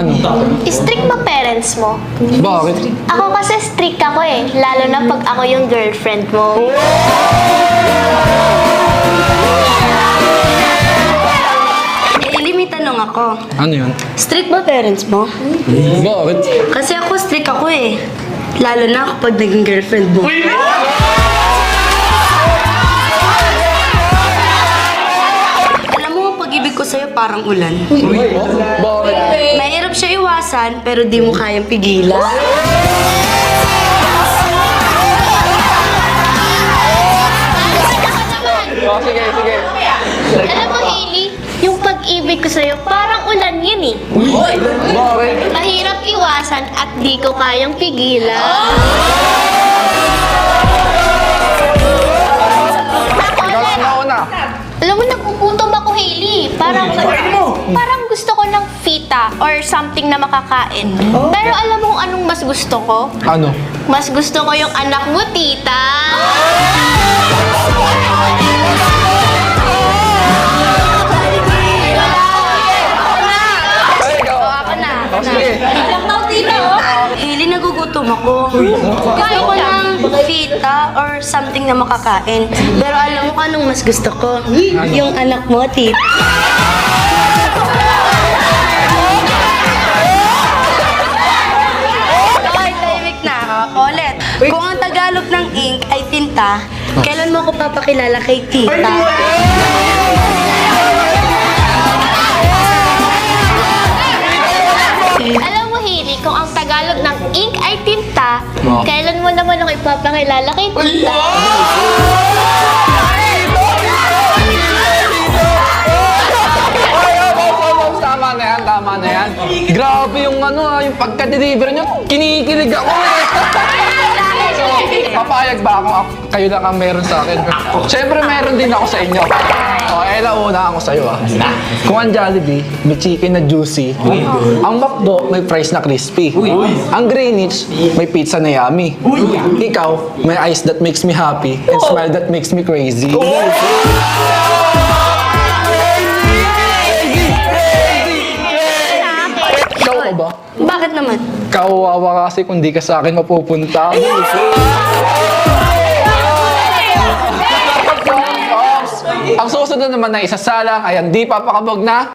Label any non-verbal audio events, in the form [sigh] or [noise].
Ano? Strict ba parents mo? Bakit? Ako kasi strict ako eh. Lalo na pag ako yung girlfriend mo. Eli, may tanong ako. Ano yun? Strict ba parents mo? Bakit? Kasi ako strict ako eh. Lalo na kapag naging girlfriend mo. Alam sa'yo parang ulan. Bakit? Mahirap siya iwasan, pero di mo kayang pigilan. Oh, sige, sige. Alam mo, Hailey, yung pag-ibig ko sa'yo, parang ulan yun eh. Bakit? Mahirap iwasan at di ko kayang pigilan. Alam mo, ako, Hailey. Parang, parang gusto ko ng fita or something na makakain. Pero alam mo kung anong mas gusto ko? Ano? Mas gusto ko yung anak mo, tita. Ako na. Oh, sige. Hili, nagugutom ako. Gusto ko ng fita or something na makakain. Pero alam mo kung anong mas gusto ko? Yung anak mo, tit. Kung ang Tagalog ng ink ay tinta, kailan mo ako papakilala kay tita? Alam mo, Hailey, kung ang Tagalog ng ink ay tinta, kailan mo naman ako ipapakilala kay tita? Ay, boss, boss, tama na yan, tama na yan. Grabe yung ano ah, yung pagka-deliver nyo, kinikilig ako eh. [laughs] papayag ba ako? Ako- Kayo lang ang meron sa akin. Siyempre, meron din ako sa inyo. O, eh, una ako sa'yo ah. Kung ang Jollibee, may chicken na juicy. Ang McDo, may fries na crispy. Ang Greenwich, may pizza na yummy. Ikaw, may ice that makes me happy and smile that makes me crazy. Bakit naman? Kawawa kasi kung di ka sa akin mapupunta. Ang susunod naman na isasalang ay ang di papakabog na